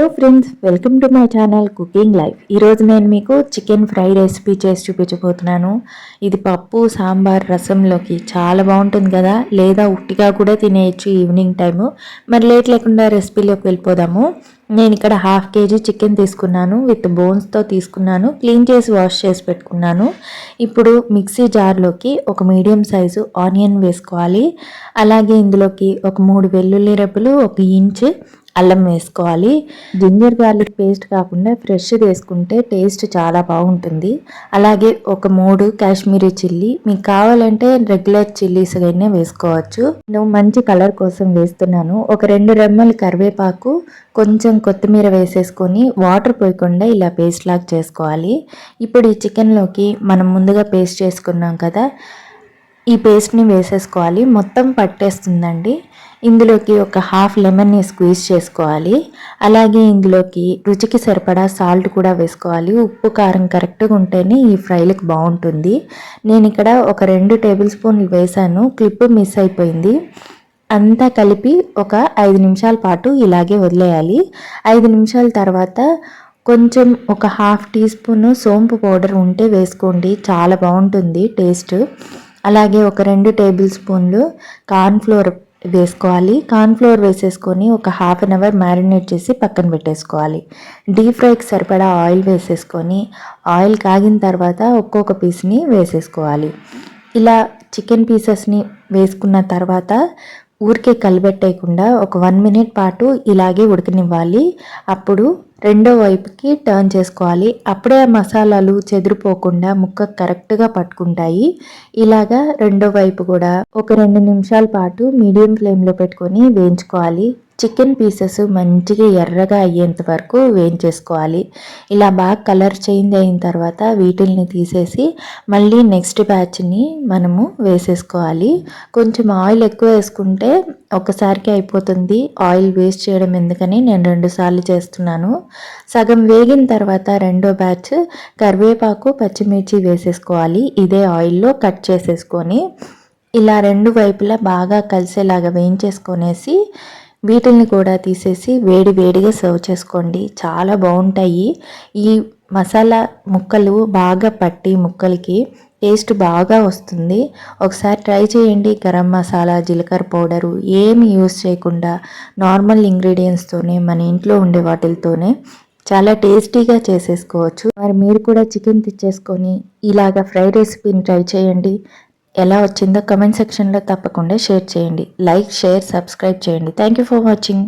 Hello friends welcome to my channel cooking life. ఈరోజు నేను మీకు చికెన్ ఫ్రై రెసిపీ చేసి చూపించబోతున్నాను. ఇది పప్పు సాంబార్ రసంలోకి చాలా బాగుంటుంది కదా? లేదా ఉట్టిగా కూడా తినేయచ్చు ఈవినింగ్ టైము. మరి లేట్ లేకుండా రెసిపీలోకి వెళ్ళిపోదాము. నేను ఇక్కడ హాఫ్ కేజీ చికెన్ తీసుకున్నాను. విత్ బోన్స్తో తీసుకున్నాను. క్లీన్ చేసి వాష్ చేసి పెట్టుకున్నాను. ఇప్పుడు మిక్సీ జార్లోకి ఒక మీడియం సైజు ఆనియన్ వేసుకోవాలి. అలాగే ఇందులోకి ఒక మూడు వెల్లుల్లి రెబ్బలు ఒక ఇంచ్ అల్లం వేసుకోవాలి. జింజర్ గార్లిక్ పేస్ట్ కాకుండా ఫ్రెష్ వేసుకుంటే టేస్ట్ చాలా బాగుంటుంది. అలాగే ఒక మూడు కాశ్మీరీ చిల్లీ. మీకు కావాలంటే రెగ్యులర్ చిల్లీస్ అయినా వేసుకోవచ్చు. నేను మంచి కలర్ కోసం వేస్తున్నాను. ఒక రెండు రెమ్మలు కరివేపాకు కొంచెం కొత్తిమీర వేసేసుకొని వాటర్ పోయకుండా ఇలా పేస్ట్ లాగా చేసుకోవాలి. ఇప్పుడు ఈ చికెన్లోకి మనం ముందుగా పేస్ట్ చేసుకున్నాం కదా ఈ పేస్ట్ని వేసేసుకోవాలి. మొత్తం పట్టేస్తుందండి. ఇందులోకి ఒక హాఫ్ లెమన్ని స్క్వీజ్ చేసుకోవాలి. అలాగే ఇందులోకి రుచికి సరిపడా సాల్ట్ కూడా వేసుకోవాలి. ఉప్పు కారం కరెక్ట్గా ఉంటేనే ఈ ఫ్రైలకు బాగుంటుంది. నేను ఇక్కడ ఒక రెండు టేబుల్ స్పూన్లు వేసాను. క్లిప్ మిస్ అయిపోయింది. అంతా కలిపి ఒక ఐదు నిమిషాల పాటు ఇలాగే వదిలేయాలి. ఐదు నిమిషాల తర్వాత కొంచెం ఒక హాఫ్ టీ స్పూన్ సోంపు పౌడర్ ఉంటే వేసుకోండి. చాలా బాగుంటుంది టేస్ట్. అలాగే ఒక రెండు టేబుల్ స్పూన్లు కార్న్ఫ్లోర్ వేసుకోవాలి. కార్న్ఫ్లోర్ వేసేసుకొని ఒక హాఫ్ అన్ అవర్ మ్యారినేట్ చేసి పక్కన పెట్టేసుకోవాలి. డీప్ ఫ్రైకి సరిపడా ఆయిల్ వేసేసుకొని ఆయిల్ కాగిన తర్వాత ఒక్కొక్క పీస్ని వేసేసుకోవాలి. ఇలా చికెన్ పీసెస్ని వేసుకున్న తర్వాత ఊరికే కలిపెట్టేయకుండా ఒక వన్ మినిట్ పాటు ఇలాగే ఉడకనివ్వాలి. అప్పుడు రెండో వైపుకి టర్న్ చేసుకోవాలి. అప్పుడే మసాలాలు చెదిరిపోకుండా ముక్క కరెక్ట్గా పట్టుకుంటాయి. ఇలాగా రెండో వైపు కూడా ఒక రెండు నిమిషాల పాటు మీడియం ఫ్లేమ్లో పెట్టుకొని వేయించుకోవాలి. చికెన్ పీసెస్ మంచిగా ఎర్రగా అయ్యేంత వరకు వేయించేసుకోవాలి. ఇలా బాగా కలర్ చేంజ్ అయిన తర్వాత వీటిల్ని తీసేసి మళ్ళీ నెక్స్ట్ బ్యాచ్ని మనము వేసేసుకోవాలి. కొంచెం ఆయిల్ ఎక్కువ వేసుకుంటే ఒకసారికి అయిపోతుంది. ఆయిల్ వేస్ట్ చేయడం ఎందుకని నేను రెండు సార్లు చేస్తున్నాను. సగం వేగిన తర్వాత రెండో బ్యాచ్ కరివేపాకు పచ్చిమిర్చి వేసేసుకోవాలి. ఇదే ఆయిల్లో కట్ చేసేసుకొని ఇలా రెండు వైపులా బాగా కలిసేలాగా వేయించేసుకొనేసి వీటిల్ని కూడా తీసేసి వేడి వేడిగా సర్వ్ చేసుకోండి. చాలా బాగుంటాయి. ఈ మసాలా ముక్కలు బాగా పట్టి ముక్కలకి టేస్ట్ బాగా వస్తుంది. ఒకసారి ట్రై చేయండి. గరం మసాలా జీలకర్ర పౌడరు ఏమి యూస్ చేయకుండా నార్మల్ ఇంగ్రీడియంట్స్తోనే మన ఇంట్లో ఉండే వాటితోనే చాలా టేస్టీగా చేసేసుకోవచ్చు. మరి మీరు కూడా చికెన్ తెచ్చేసుకొని ఇలాగ ఫ్రై రెసిపీని ట్రై చేయండి. ఎలా వచ్చిందో కమెంట్ సెక్షన్లో తప్పకుండా షేర్ చేయండి. లైక్ షేర్ సబ్స్క్రైబ్ చేయండి. Thank you for watching